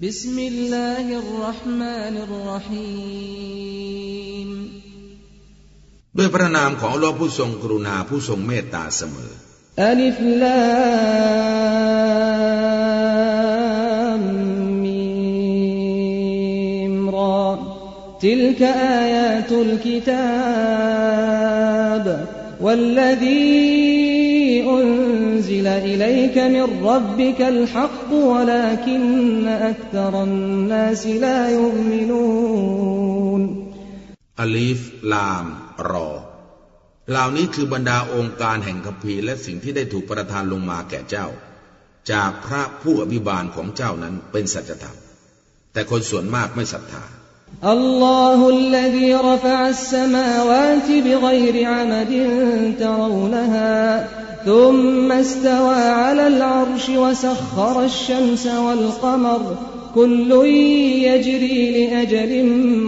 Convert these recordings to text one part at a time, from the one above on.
بسم الله الرحمن الرحيم ด้วยพระนามของอัลลอฮ์ผู้ทรงกรุณาผู้ทรงเมตตาเสมอ ألف لام ميم را تلك آيات الكتاب والذي أنزل إليك من ربك الحق ولكن أكثر الناس لا يؤمنون อลีฟ ลาม รอ เหล่านี้คือบรรดาองค์การแห่งคัมภีร์และสิ่งที่ได้ถูกประทานลงมาแก่เจ้า จากพระผู้อภิบาลของเจ้านั้นเป็นสัจธรรม แต่คนส่วนมากไม่ศรัทธา الله الذي رفع السماوات بغير عمد ترونها ثم استوى على العرش وسخر الشمس والقمر كل يجري لأجل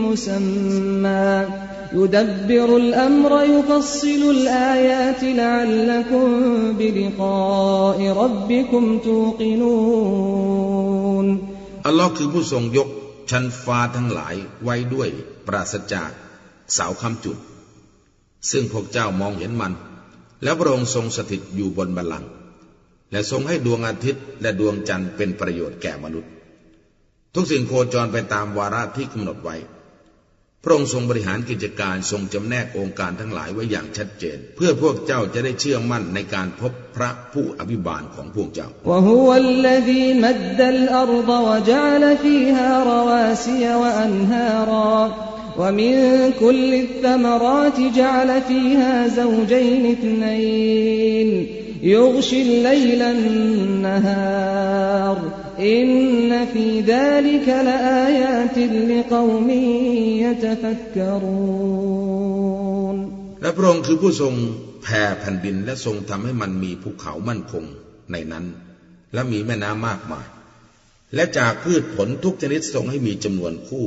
مسمى يدبر الأمر يفصل الآيات لعلكم بلقاء ربكم توقنون อัลลอฮ์คือผู้ทรงยกชั้นฟ้าทั้งหลายไว้ด้วยปราศจากเสาคำจุด ซึ่งพวกเจ้ามองเห็นมัน แล้วพระองค์ทรงสถิตอยู่บนบัลลังก์และทรงให้ดวงอาทิตย์และดวงจันทร์เป็นประโยชน์แก่มนุษย์ ทุกสิ่งโคจรไปตามวาระที่กำหนดไว้ พระองค์ทรงบริหารกิจการทรงจำแนกองค์การทั้งหลายไว้อย่างชัดเจน เพื่อพวกเจ้าจะได้เชื่อมั่นในการพบพระผู้อภิบาลของพวกเจ้าและ الأرض وجعل فيها رواسي وأنهارا ومن كل الثمرات جعل فيها زوجين اثنين يغشي الليل النهار إن في ذلك لآيات لقوم يتفكرون และพระองค์คือผู้ทรงแผ่แผ่นดินและทรงทำให้มันมีภูเขามั่นคงในนั้น และมีแม่น้ำมากมาย และจากพืชผลทุกชนิดทรงให้มีจำนวนคู่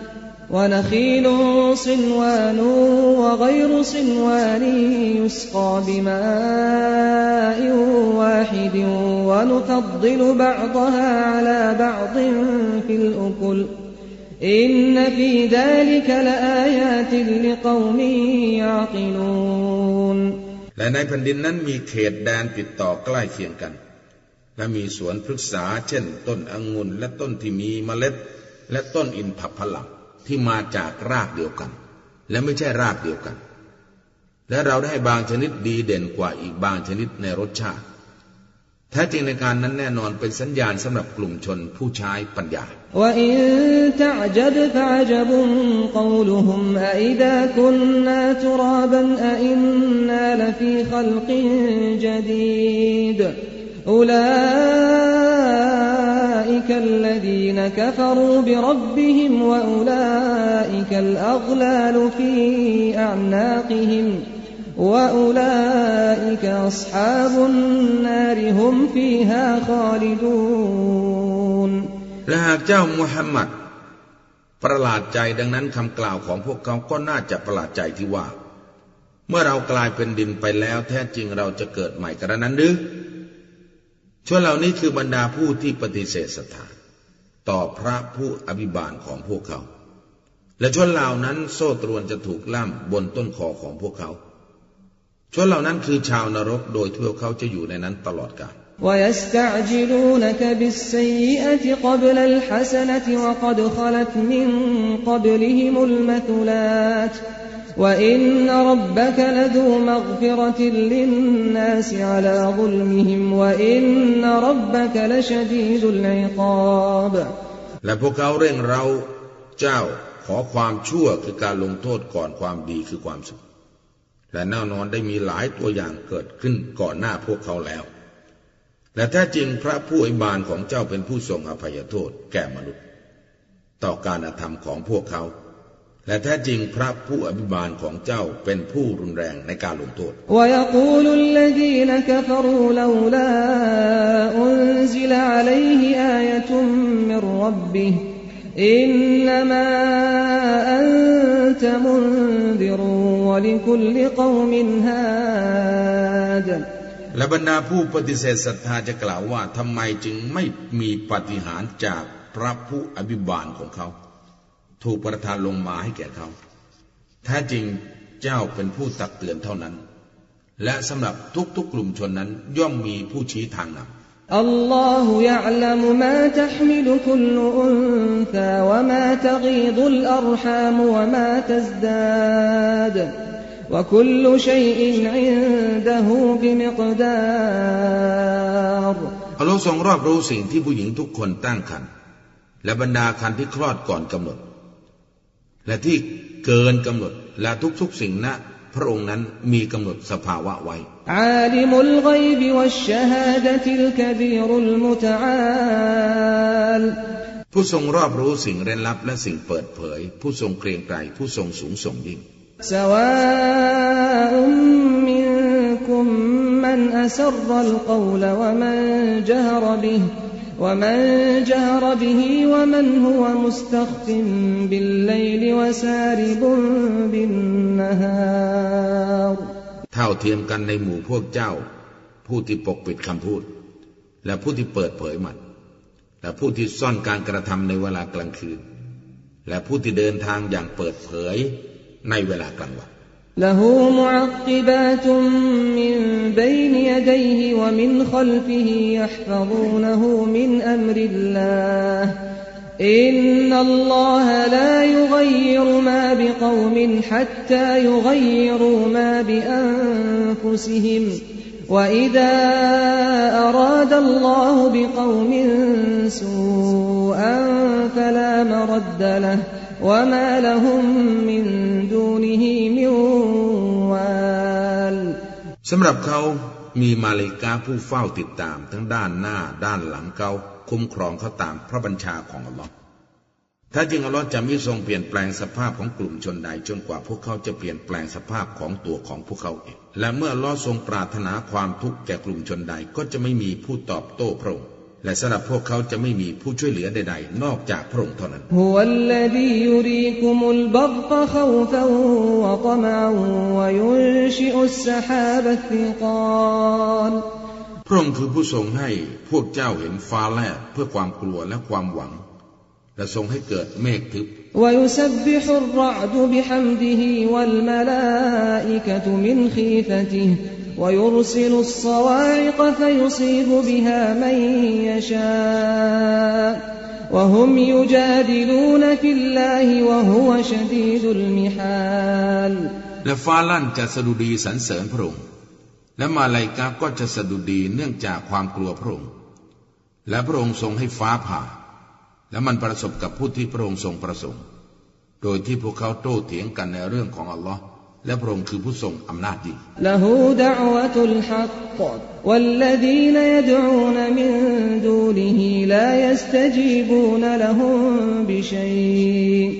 ونخيل صنوان وغير صنوان ونخيل صنوان وغير صنوان يسقى بماء واحد ونفضل بعضها على بعض في الأكل إن في ذلك لآيات لقوم يعقلون และในแผ่นดินนั้นมีเขตแดนติดต่อใกล้เคียงกัน และมีสวนพฤกษาเช่น ต้นองุ่นและต้นที่มีเมล็ด และต้นอินทผลัม ที่มาจากรากเดียวกัน และไม่ใช่รากเดียวกัน และเราได้บางชนิดดีเด่นกว่าอีกบางชนิดในรสชาติแท้จริงในการนั้นแน่นอนเป็นสัญญาณสำหรับกลุ่มชนผู้ใช้ปัญญา และ أولئك الذين كفروا بربهم وأولئك الأغلال في أعناقهم وأولئك أصحاب النار هم فيها خالدون และหากเจ้ามุฮัมมัด ประหลาดใจดังนั้นคำกล่าวของพวกเขาก็น่าจะประหลาดใจที่ว่า เมื่อเรากลายเป็นดินไปแล้ว แท้จริงเราจะเกิดใหม่กระนั้นหรือ ชนเหล่านี้คือบรรดาผู้ที่ปฏิเสธศรัทธาต่อพระผู้อภิบาลของพวกเขา และชนเหล่านั้นโซ่ตรวนจะถูกล่ำบนต้นคอของพวกเขา ชนเหล่านั้นคือชาวนรกโดยทั่วเขาจะอยู่ในนั้นตลอดกาล ويستعجلونك بالسيئة قبل الحسنة وقد خلت من قبلهم المثلات وإن ربك لذو مغفرة للناس على ظلمهم وإن ربك لشديد العقاب และพวกเขาเร่งเราเจ้าขอความชั่วคือการลงโทษก่อนความดีคือความสุข และแน่นอนได้มีหลายตัวอย่างเกิดขึ้นก่อนหน้าพวกเขาแล้ว และแท้จริงพระผู้อภิบาลของเจ้าเป็นผู้ทรงอภัยโทษแก่มนุษย์ ต่อการอธรรมของพวกเขา และแท้จริงพระผู้อภิบาลของเจ้าเป็นผู้รุนแรงในการลงโทษและบรรดาผู้ปฏิเสธศรัทธาจะกล่าวว่าทำไมจึงไม่มีปฏิหารจากพระผู้อภิบาลของเขา ถูกประทานลงมาให้แก่เขาแท้จริงเจ้าเป็นผู้ตักเตือนเท่านั้น และสำหรับทุกๆกลุ่มชนนั้นย่อมมีผู้ชี้ทางนำ الله يعلم ما تحمل كل أنثى وما تغيض الأرحام وما تزداد وكل شيء عنده بمقدار อัลลอฮ์ทรงรอบรู้สิ่งที่ผู้หญิงทุกคนตั้งครรภ์และบรรดาคันที่คลอดก่อนกำหนด และที่เกินกำหนดและทุกๆสิ่งนะพระองค์นั้นมีกำหนดสภาวะไว้อาลิมุลกยบวัชฮาดติลกบีรุลมุตอาลผู้ทรงรอบรู้สิ่งเร้นลับและสิ่งเปิดเผย ผู้ทรงเกรงใจผู้ทรงสูงส่งยิ่งสวาอุมมินคุมมันอัสรลกลวะมันจฮรบิห์ ومن جهر به ومن هو مستخف بالليل وسارب بالنهار เท่าเทียมกันในหมู่พวกเจ้า ผู้ที่ปกปิดคำพูด และผู้ที่เปิดเผยมัน และผู้ที่ซ่อนการกระทำในเวลากลางคืน และผู้ที่เดินทางอย่างเปิดเผยในเวลากลางวัน له معقبات من بين يديه ومن خلفه يحفظونه من أمر الله. إن الله لا يغير ما بقوم حتى يغيروا ما بأنفسهم. وإذا أراد الله بقوم سوءا فلا مرد له. وما لهم من دونه من وال สำหรับเขามีมาเลกาผู้เฝ้าติดตามทั้งด้านหน้าด้านหลังเขาคุ้มครองเขาตามพระบัญชาของอัลลอฮ์ถ้าจริงอัลลอฮ์จะไม่ทรงเปลี่ยนแปลงสภาพของกลุ่มชนใดจนกว่าพวกเขาจะเปลี่ยนแปลงสภาพของตัวของพวกเขาเอง และเมื่ออัลลอฮ์ทรงปรารถนาความทุกข์แก่กลุ่มชนใดก็จะไม่มีผู้ตอบโต้พระองค์ และสำหรับพวกเขาจะไม่มีผู้ช่วยเหลือใดๆ นอกจากพระองค์เท่านั้นพระองค์คือผู้ทรงให้พวกเจ้าเห็นฟ้าแลบเพื่อความกลัวและความหวัง และทรงให้เกิดเมฆทึบและ ويرسل الصواعق فيصيب بها من يشاء وهم يجادلون في الله وهو شديد المحال และฟ้าลั่นจะสดุดีสรรเสริญพระองค์ และมาลายกาก็จะสดุดีเนื่องจากความกลัวพระองค์ และพระองค์ทรงให้ฟ้าผ่า และมันประสบกับผู้ที่พระองค์ทรงประสงค์ โดยที่พวกเขาโต้เถียงกันในเรื่องของอัลลอฮ์ และพระองค์คือผู้ทรงอำนาจดี له دعوة الحق والذين يدعون من دونه لا يستجيبون لهم بشيء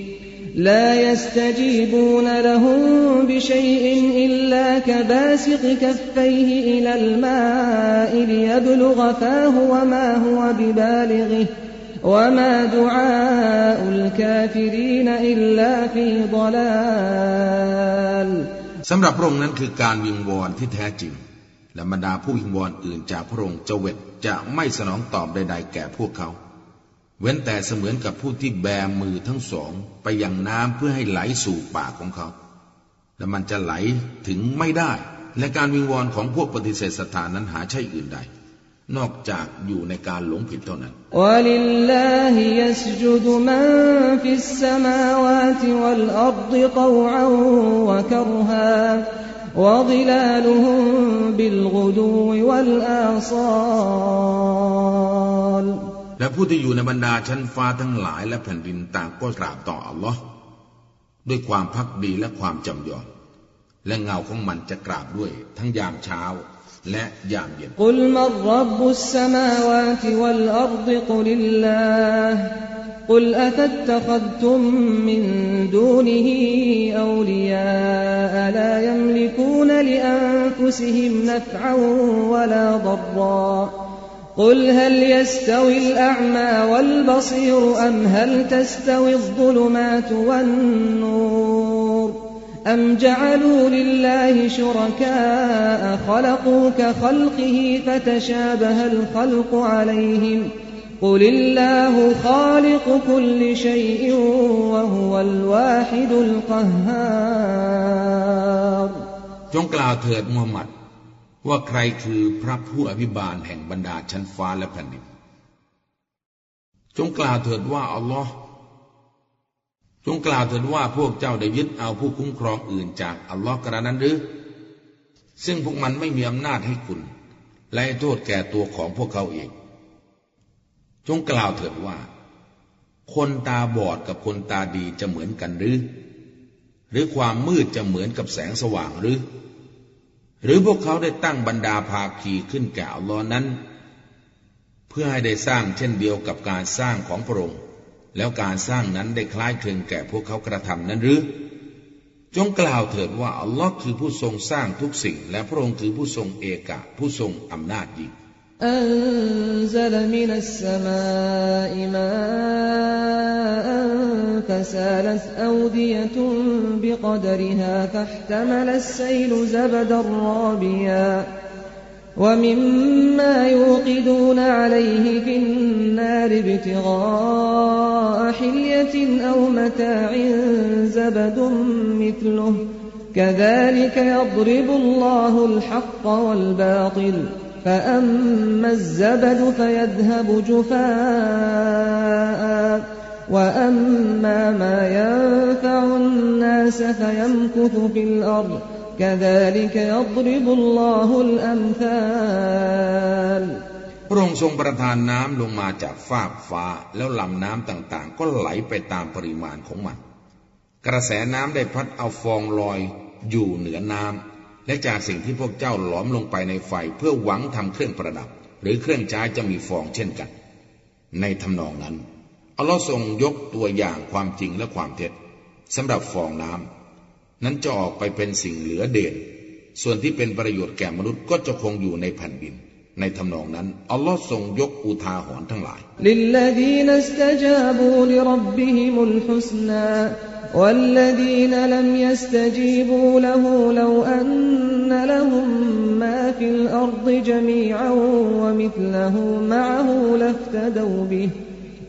لا يستجيبون لهم بشيء إلا كباسط كفيه إلى الماء ليبلغ فاه وما هو ببالغه وما دعاء الكافرين إلا في ضلال สำหรับพระองค์นั้นคือการวิงวอนที่แท้จริง และบรรดาผู้วิงวอนอื่นจากพระองค์จะเวทจะไม่สนองตอบใด ๆ แก่พวกเขา เว้นแต่เสมือนกับผู้ที่แบมือทั้งสอง ไปยังน้ำเพื่อให้ไหลสู่ปากของเขา และมันจะไหลถึงไม่ได้ และการวิงวอนของพวกปฏิเสธศรัทธานั้นหาใช่อื่นใด นอกจากอยู่ในการหลงผิดเท่านั้นและผู้ที่อยู่ในบรรดาชั้นฟ้าทั้งหลายและแผ่นดินต่างก็กราบต่ออัลลอฮ์ด้วยความพักดีและความจำยอมและเงาของมันจะกราบด้วยทั้งยามเช้า لا جام جام قل من رب السماوات والأرض قل الله. قل أتتخذتم من دونه أولياء لا يملكون لأنفسهم نفعا ولا ضرا. قل هل يستوي الأعمى والبصير أم هل تستوي الظلمات والنور؟ أم جعلوا لله شركاء خلقوا كخلقه فتشابه الخلق عليهم ۖ قل الله خالق كل شيء وهو الواحد القهار จงกล่าวเถิดมูฮัมหมัด ว่าใครคือพระผู้อภิบาลแห่งบรรดาชั้นฟ้าและแผ่นดิน จงกล่าวเถิดว่าอัลลอฮ์ จงกล่าวเถิดว่าพวกเจ้าได้ยึดเอาผู้คุ้มครองอื่นจากอัลลอฮ์กระนั้นหรือ ซึ่งพวกมันไม่มีอำนาจให้คุณ และโทษแก่ตัวของพวกเขาเอง จงกล่าวเถิดว่า คนตาบอดกับคนตาดีจะเหมือนกันหรือ หรือความมืดจะเหมือนกับแสงสว่างหรือ หรือพวกเขาได้ตั้งบรรดาภาคีขึ้นแก่อัลลอฮ์นั้น เพื่อให้ได้สร้างเช่นเดียวกับการสร้างของพระองค์ แล้วการสร้างนั้นได้คล้ายคลึงแก่พวกเขากระทำนั้นหรือ จงกล่าวเถิดว่าอัลลอฮ์คือผู้ทรงสร้างทุกสิ่ง และพระองค์คือผู้ทรงเอกะผู้ทรงอำนาจยิ่ง أنزل من السماء ماء فسالت أودية بقدرها فاحتمل السيل زبدا رابيا ومما يوقدون عليه في النار ابتغاء حلية أو متاع زبد مثله. كذلك يضرب الله الحق والباطل. فأما الزبد فيذهب جفاء. وأما ما ينفع الناس فيمكث في الأرض. كذلك يضرب الله الأمثال พระองค์ทรงประทานน้ำลงมาจากฟากฟ้าแล้วลำน้ำต่างๆ ก็ไหลไปตามปริมาณของมัน กระแสน้ำได้พัดเอาฟองลอยอยู่เหนือน้ำและจากสิ่งที่พวกเจ้าหลอมลงไปในไฟเพื่อหวังทำเครื่องประดับ หรือเครื่องใช้จะมีฟองเช่นกัน ในทำนองนั้นอัลลอฮ์ทรงยกตัวอย่างความจริงและความเท็จสำหรับฟองน้ำ นั้นจะออกไปเป็นสิ่งเหลือเด่นส่วนที่เป็นประโยชน์แก่มนุษย์ก็จะคงอยู่ในแผ่นดิน ในทำนองนั้นอัลลอฮ์ทรงยกอุทาหรณ์ทั้งหลาย والذين لم يستجيبوا له لو أن لهم ما في الأرض جميعا ومثله معه لافتدوا به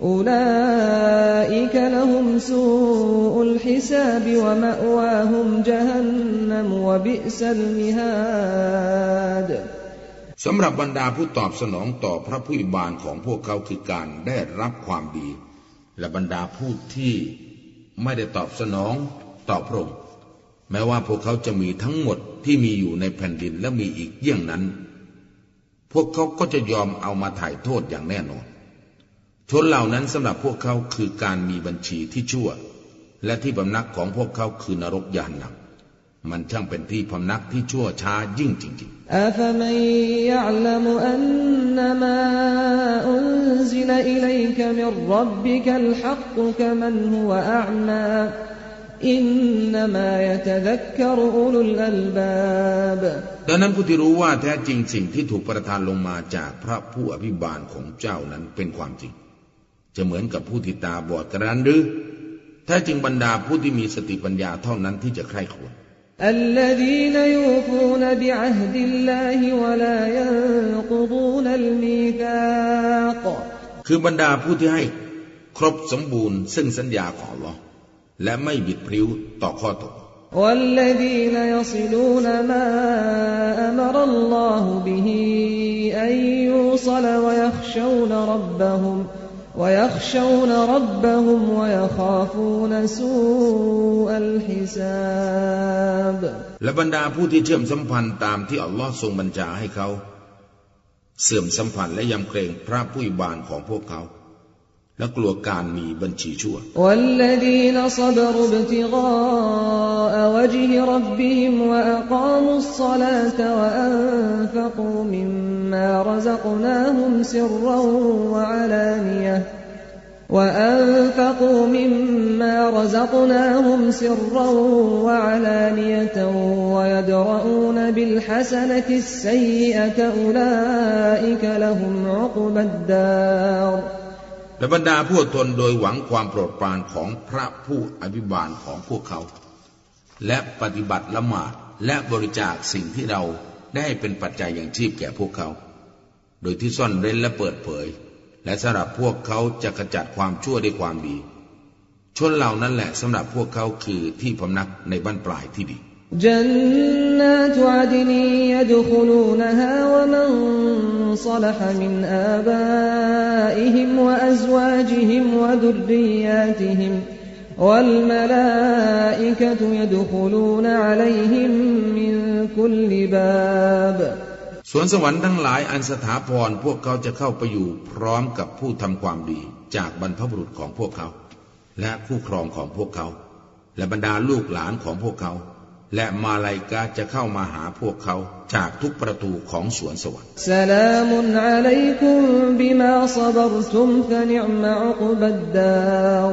أولئك لهم سوء الحساب ومأواهم جهنم وبئس المهاد สำหรับบรรดาผู้ตอบสนองต่อพระผู้บานของพวกเขาคือการได้รับความดี และบรรดาผู้ที่ไม่ได้ตอบสนองต่อพระองค์แม้ว่าพวกเขาจะมีทั้งหมดที่มีอยู่ในแผ่นดินและมีอีกเยี่ยงนั้น พวกเขาก็จะยอมเอามาถ่ายโทษอย่างแน่นอน ชนเหล่านั้นสำหรับพวกเขาคือการมีบัญชีที่ชั่ว และที่พำนักของพวกเขาคือนรกยานนำมันช่างเป็นที่พำนักที่ชั่วช้ายิ่งจริงๆอาฟมันยะลมอันนมาอุนซิลอิลัยกมิรับบิกัลฮักกะมันฮุวะอามาอินนมายะตะักกรอุลุลอัลบาบดังนั้นผู้ที่รู้ว่าแท้จริงสิ่งที่ถูกประทานลงมาจากพระผู้อภิบาลของเจ้านั้นเป็นความจริง จะเหมือนกับผู้ที่ตาบอดกระนั้นหรือแท้จริงบรรดาผู้ที่มีสติปัญญาเท่านั้นที่จะใคร่ควร الذين يوفون بعهد الله ولا ينقضون الميثاق คือบรรดาผู้ที่ให้ครบสมบูรณ์ซึ่งสัญญาของ Allah และไม่บิดพริ้วต่อข้อตก والذين يصلون ما أمر الله به أن يوصل ويخشون ربهم ويخشون ربهم ويخافون سوء الحساب และบรรดาผู้ที่เชื่อมสัมพันธ์ตามที่อัลลอฮ์ทรงบัญชาให้เขา เสื่อมสัมพันธ์และยำเกรงพระผู้บานของพวกเขา และกลัวการมีบัญชีชั่ว والذين صبروا ابتغاء وجه ربهم وأقاموا الصلاة وأنفقوا مما رزقناهم سرا وعلانية وأنفقوا مما رزقناهم سرا وعلانية ويدرؤون بالحسنة السيئة أولئك لهم عقبى الدار และบรรดาผู้อดทนโดยหวังความโปรดปรานของพระผู้อภิบาลของพวกเขา และปฏิบัติละหมาดและบริจาคสิ่งที่เรา ได้เป็นปัจจัยอย่างชีพแก่พวกเขา โดยที่ซ่อนเร้นและเปิดเผย และสำหรับพวกเขาจะขจัดความชั่วด้วยความดี ชนเหล่านั้นแหละสำหรับพวกเขาคือที่พำนักในบ้านปลายที่ดี جنات عدن يدخلونها ومن صلح من آبائهم وأزواجهم وذرياتهم والملائكة يدخلون عليهم من كل باب สวนสวรรค์ทั้งหลายอันสถาพรพวกเขาจะเข้าไปอยู่พร้อมกับผู้ทำความดีจากบรรพบุรุษของพวกเขา และคู่ครองของพวกเขา และบรรดาลูกหลานของพวกเขา และมาลายกาจะเข้ามาหาพวกเขาจากทุกประตูของสวนสวรรค์ سلام عليكم بما صبرتم فنعم عقبى الدار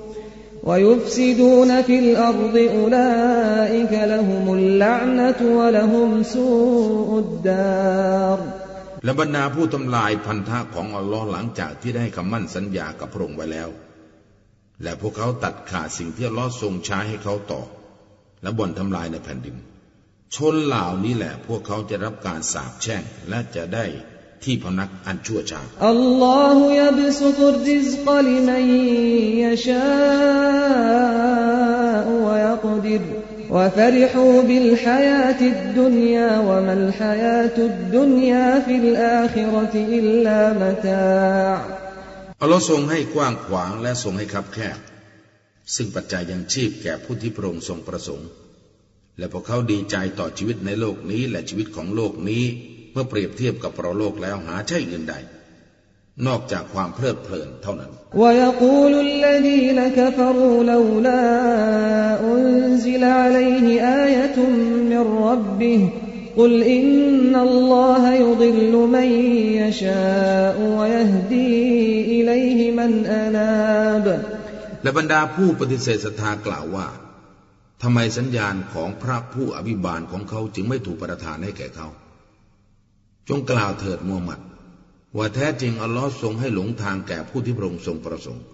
ويفسدون ويفسدون في الأرض أولئك لهم اللعنة ولهم سوء الدار และบรรดาผู้ทำลายพันธะของอัลลอฮ์หลังจากที่ได้คำมั่นสัญญากับพระองค์ไว้แล้ว และพวกเขาตัดขาดสิ่งที่อัลลอฮ์ทรงใช้ให้เขาต่อ และบ่อนทำลายในแผ่นดิน ชนเหล่านี้แหละ พวกเขาจะรับการสาปแช่ง และจะได้ ที่พนักอันชั่วช้า الله يبسط الرزق لمن يشاء ويقدر وفرحوا بالحياة الدنيا وما الحياة الدنيا في الآخرة إلا متاع อัลลอฮ์ทรงให้กว้างขวางและทรงให้คับแคบ ซึ่งปัจจัยยังชีพแก่ผู้ที่พระองค์ทรงประสงค์ และพวกเขาดีใจต่อชีวิตในโลกนี้และชีวิตของโลกนี้ เมื่อเปรียบเทียบกับปรโลกแล้วหาใช่อื่นใด นอกจากความเพลิดเพลินเท่านั้น ويقول الذين كفروا لولا أنزل عليه آية من ربه قل إن الله يضل من يشاء ويهدي إليه من أناب และบรรดาผู้ปฏิเสธศรัทธากล่าวว่าทำไมสัญญาณของพระผู้อภิบาลของเขาจึงไม่ถูกประทานให้แก่เขา จงกล่าวเถิดมูฮัมหมัด ว่าแท้จริงอัลลอฮ์ทรงให้หลงทางแก่ผู้ที่พระองค์ทรงประสงค์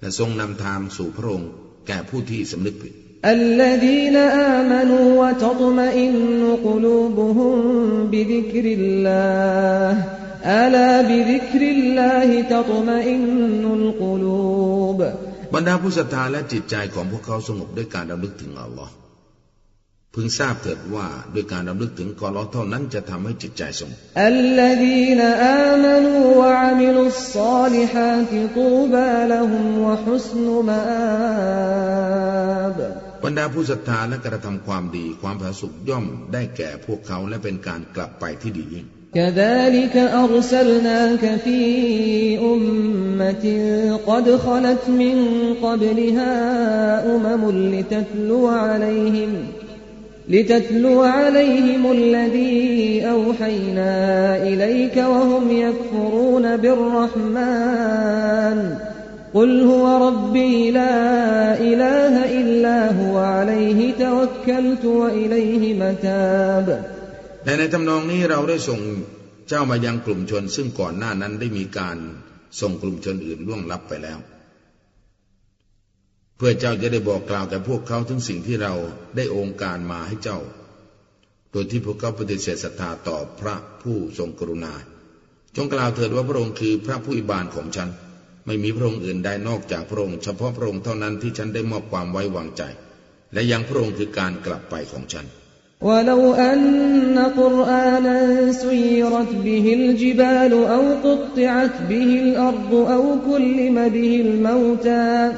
และทรงนำทางสู่พระองค์แก่ผู้ที่สำนึกผิด الذين آمنوا وتطمئن قلوبهم بذكر الله ألا بذكر الله تطمئن القلوب บรรดาผู้ศรัทธาและจิตใจของพวกเขาสงบด้วยการรำลึกถึงอัลลอฮ์ พึงทราบเถิดว่าด้วยการรำลึกถึงกอลอเท่านั้นจะทำให้จิตใจสงบ الذين آمنوا وعملوا الصالحات طوبى لهم وحسن مآب บรรดาผู้ศรัทธาและกระทำความดี ความผาสุกย่อมได้แก่พวกเขาและเป็นการกลับไปที่ดียิ่ง كذلك أرسلناك في أمة قد خلت من قبلها أمم لتتلو عليهم لتتلو عليهم الذي أوحينا إليك وهم يكفرون بالرحمن قل هو ربي لا إله إلا هو عليه توكلت وإليه متاب แต่ในทำนองนี้เราได้ส่งเจ้ามายังกลุ่มชน ซึ่งก่อนหน้านั้นได้มีการส่งกลุ่มชนอื่นล่วงลับไปแล้ว เพื่อเจ้าจะได้บอกกล่าวแก่พวกเขาถึงสิ่งที่เราได้องค์การมาให้เจ้า โดยที่พวกเขาปฏิเสธศรัทธาต่อพระผู้ทรงกรุณา จงกล่าวเถิดว่าพระองค์คือพระผู้อิบานของฉัน ไม่มีพระองค์อื่นใดนอกจากพระองค์เฉพาะพระองค์เท่านั้นที่ฉันได้มอบความไว้วางใจ และยังพระองค์คือการกลับไปของฉัน ولو أن قرآنا سيرت به الجبال أو قطعت به الأرض أو كلم به الموتى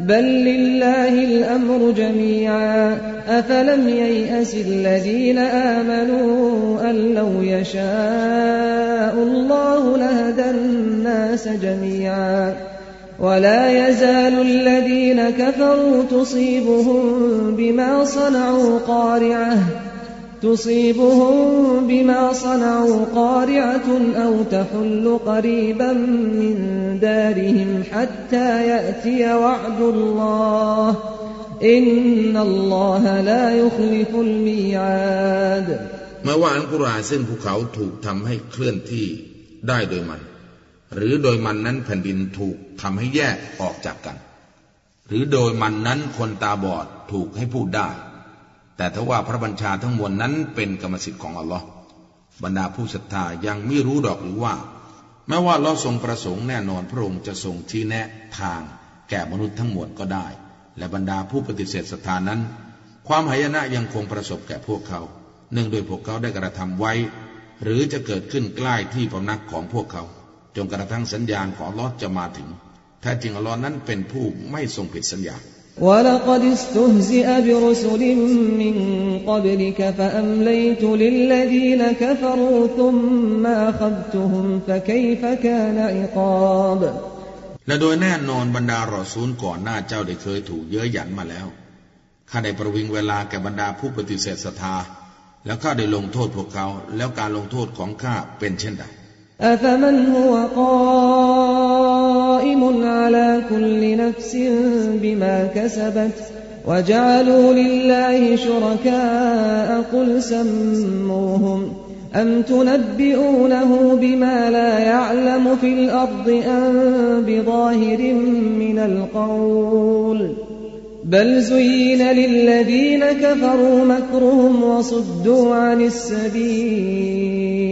بل لله الأمر جميعا أفلم ييأس الذين آمنوا أن لو يشاء الله لهدى الناس جميعا ولا يزال الذين كفروا تصيبهم بما صنعوا قارعة تصيبهم بما صنعوا قارعة أو تحل قريبا من دارهم حتى يأتي وعد الله إن الله لا يخلف الميعاد เมื่อว่าอันกุรอานซึ่งภูเขาถูกทำให้เคลื่อนที่ได้โดยมัน หรือโดยมันนั้นแผ่นดินถูกทำให้แยกออกจากกัน หรือโดยมันนั้นคนตาบอดถูกให้พูดได้ แต่ถ้าว่าพระบัญชาทั้งมวลนั้นเป็นกรรมสิทธิ์ของอัลลอฮ์บรรดาผู้ศรัทธายังไม่รู้ดอกหรือว่าแม้ว่าเราทรงประสงค์แน่นอนพระองค์จะทรงชี้แนะทาง แก่มนุษย์ทั้งมวลก็ได้ และบรรดาผู้ปฏิเสธศรัทธานั้น ความหายนะยังคงประสบแก่พวกเขา เนื่องโดยพวกเขาได้กระทำไว้ หรือจะเกิดขึ้นใกล้ที่พำนักของพวกเขา จนกระทั่งสัญญาณของลอฮ์จะมาถึงแท้จริงอัลลอฮ์นั้นเป็นผู้ไม่ทรงผิดสัญญา ولقد استهزئ برسل من قبلك فأمليت للذين كفروا ثم أخذتهم فكيف كان عقاب และโดยแน่นอนบรรดารอซูลก่อนหน้าเจ้าได้เคยถูกเย้ยหยันมาแล้ว ข้าได้ประวิงเวลาแก่บรรดาผู้ปฏิเสธศรัทธา แล้วข้าได้ลงโทษพวกเขา แล้วการลงโทษของข้าเป็นเช่นใด قائم على كل نفس بما كسبت وجعلوا لله شركاء قل سموهم أم تنبئونه بما لا يعلم في الأرض أم بظاهر من القول بل زين للذين كفروا مكرهم وصدوا عن السبيل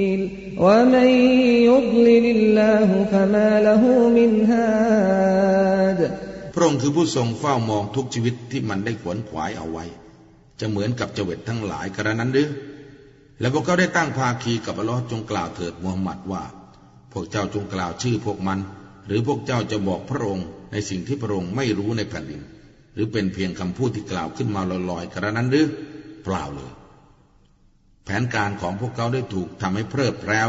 ومن يضلل الله فما له من هاد พระองค์คือผู้ทรงเฝ้ามองทุกชีวิตที่มันได้ขวนขวายเอาไว้ จะเหมือนกับเจวิตทั้งหลายกระนั้นหรือ และพวกเขาได้ตั้งภาคีกับอัลลอฮ์จงกล่าวเถิดมูฮัมหมัดว่า พวกเจ้าจงกล่าวชื่อพวกมัน หรือพวกเจ้าจะบอกพระองค์ในสิ่งที่พระองค์ไม่รู้ในแผ่นดิน หรือเป็นเพียงคำพูดที่กล่าวขึ้นมาลอยๆกระนั้นหรือเปล่าเลย แผนการของพวกเขาได้ถูกทำให้เพลิดเพล้ว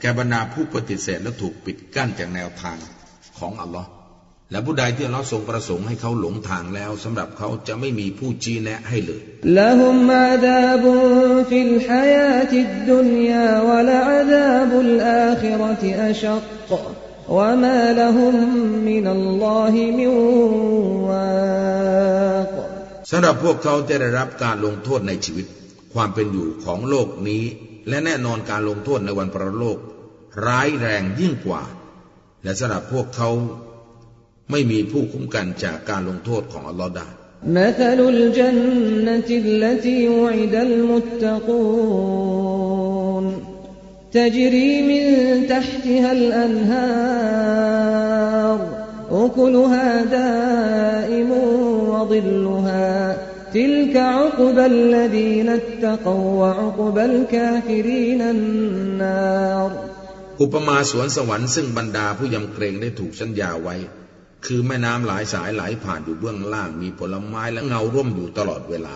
แกบรรดาผู้ปฏิเสธและถูกปิดกั้นจากแนวทางของอัลลอฮ์และผู้ใดที่อัลลอฮ์ทรงประสงค์ให้เขาหลงทางแล้วสำหรับเขาจะไม่มีผู้ชี้แนะให้เลยสำหรับพวกเขาจะได้รับการลงโทษในชีวิต ความเป็นอยู่ของโลกนี้ และแน่นอนการลงโทษในวันประโลก ร้ายแรงยิ่งกว่า และสำหรับพวกเขาไม่มีผู้คุ้มกันจากการลงโทษของอัลลอฮ์ได้ مثل الجنة التي وعد المتقون تجري من تحتها الأنهار أكلها دائم وظلها تلك عقبى الذين اتقوا وعقبى الكافرين النار อุปมาสวนสวรรค์ซึ่งบรรดาผู้ยำเกรงได้ถูกสัญญาไว้ คือแม่น้ำหลายสายไหลผ่านอยู่เบื้องล่างมีผลไม้และเงาร่มอยู่ตลอดเวลา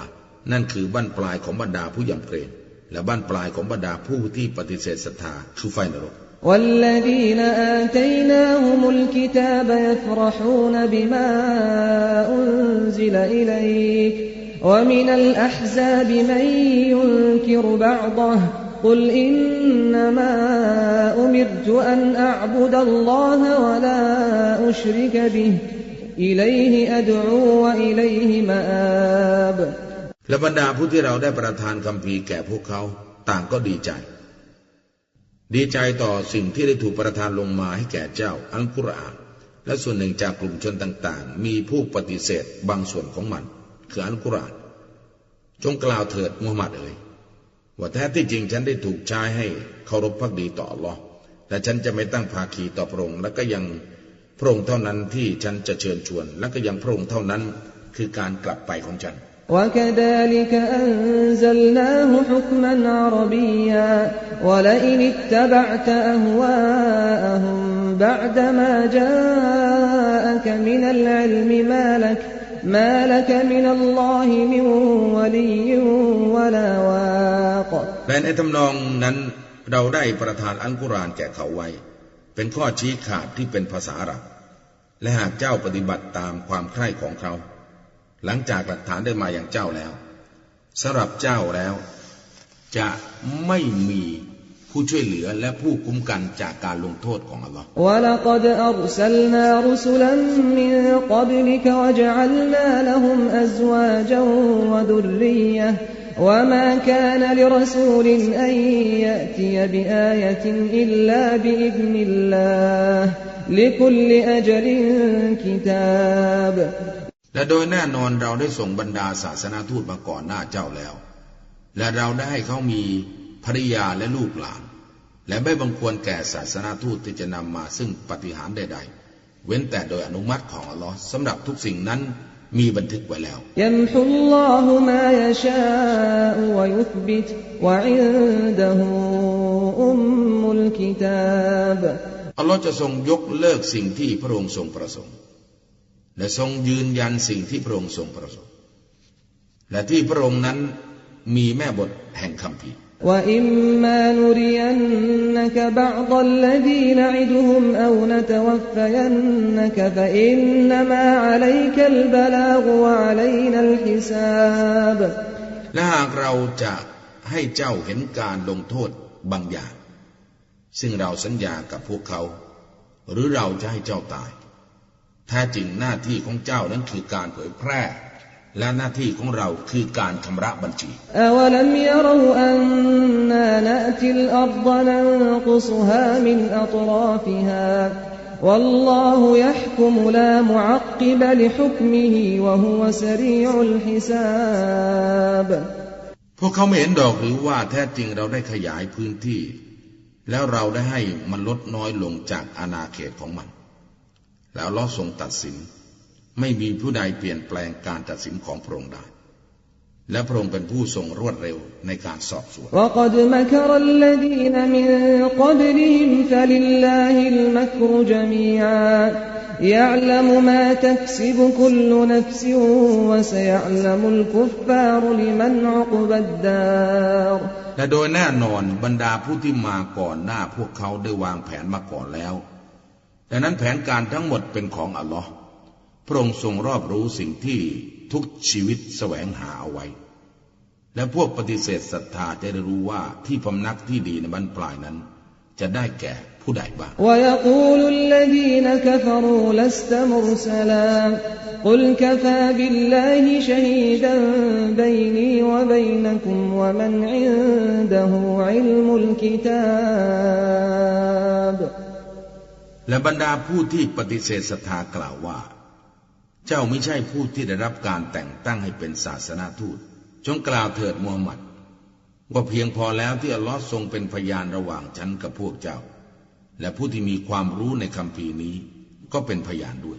นั่นคือบั้นปลายของบรรดาผู้ยำเกรง และบั้นปลายของบรรดาผู้ที่ปฏิเสธศรัทธาคือไฟนรก والذين آتيناهم الكتاب يفرحون بما أنزل إليك ومن الأحزاب من ينكر بعضه قل إنما أمرت أن أعبد الله ولا أشرك به إليه أدعو وإليه مآب และบรรดาผู้ที่เราได้ประทานคำพีร์แก่พวกเขาต่างก็ดีใจ ดีใจต่อสิ่งที่ได้ถูกประทานลงมาให้แก่เจ้าอัลกุรอาน และส่วนหนึ่งจากกลุ่มชนต่างๆ มีผู้ปฏิเสธบางส่วนของมัน คืออัลกุรอาน จงกล่าวเถิดมูฮัมหมัดเอ๋ยว่าแท้ที่จริงฉันได้ถูกใช้ให้เคารพพักดีต่ออัลลอฮ์และฉันจะไม่ตั้งภาคีต่อพระองค์และก็ยังพระองค์เท่านั้นที่ฉันจะเชิญชวน และก็ยังพระองค์เท่านั้นคือการกลับไปของฉัน وكذلك أنزلناه حكما عربيا ولئن اتبعت أهواءهم بعدما جاءك من العلم ما لك ما لك من الله من ولي ولا واق และในทำนองนั้นเราได้ประทานอัลกุรอานแก่เขาไว้ เป็นข้อชี้ขาดที่เป็นภาษาอาหรับ และหากเจ้าปฏิบัติตามความใคร่ของเขา หลังจากหลักฐานได้มาอย่างเจ้าแล้วสำหรับเจ้าแล้ว จะไม่มี ผู้ช่วยเหลือและผู้คุ้มกันจากการลงโทษของอัลลอฮ์และโดยแน่นอนเราได้ส่งบรรดาศาสนาทูตมาก่อนหน้าเจ้าแล้ว และเราได้ให้เขามี ภริยาและลูกหลาน และไม่บังควรแก่ศาสนาทูตที่จะนำมาซึ่งปฏิหารใด ๆ เว้นแต่โดยอนุมัติของอัลลอฮ์สำหรับทุกสิ่งนั้นมีบันทึกไว้แล้วอัลลอฮ์จะทรงยกเลิกสิ่งที่พระองค์ทรงประสงค์ และทรงยืนยันสิ่งที่พระองค์ทรงประสงค์ และที่พระองค์นั้นมีแม่บทแห่งคำพี وإما نرينك بعض الذي نعدهم أو نتوفينك فإنما عليك البلاغ وعلينا الحساب และหากเราจะให้เจ้าเห็นการลงโทษบางอย่าง ซึ่งเราสัญญากับพวกเขา หรือเราจะให้เจ้าตาย แท้จริงหน้าที่ของเจ้านั้นคือการเผยแพร่ และหน้าที่ของเราคือการชำระบัญชีพวกเขาไม่เห็นดอกหรือว่าแท้จริงเราได้ขยายพื้นที่ แล้วเราได้ให้มันลดน้อยลงจากอาณาเขตของมัน แล้วลอทรงตัดสิน ไม่มีผู้ใดเปลี่ยนแปลงการตัดสินของพระองค์ได้ และพระองค์เป็นผู้ทรงรวดเร็วในการสอบสวนและโดยแน่นอนบรรดาผู้ที่มาก่อนหน้าพวกเขาได้วางแผนมาก่อนแล้ว ดังนั้นแผนการทั้งหมดเป็นของอัลลอฮ์ พระองค์ทรงรอบรู้สิ่งที่ทุกชีวิตแสวงหาเอาไว้ และพวกปฏิเสธศรัทธาจะได้รู้ว่าที่พำนักที่ดีในบรรปลายนั้น จะได้แก่ผู้ใดบ้าง ويقول الذين كفروا لست مرسلا قل كفى بالله شهيدا بيني وبينكم ومن عنده علم الكتاب และบรรดาผู้ที่ปฏิเสธศรัทธากล่าวว่า เจ้าไม่ใช่ผู้ที่ได้รับการแต่งตั้งให้เป็นศาสนาทูต จงกล่าวเถิดมูฮัมหมัด ว่าเพียงพอแล้วที่อัลลอฮ์ทรงเป็นพยานระหว่างฉันกับพวกเจ้า และผู้ที่มีความรู้ในคำพีร์นี้ ก็เป็นพยานด้วย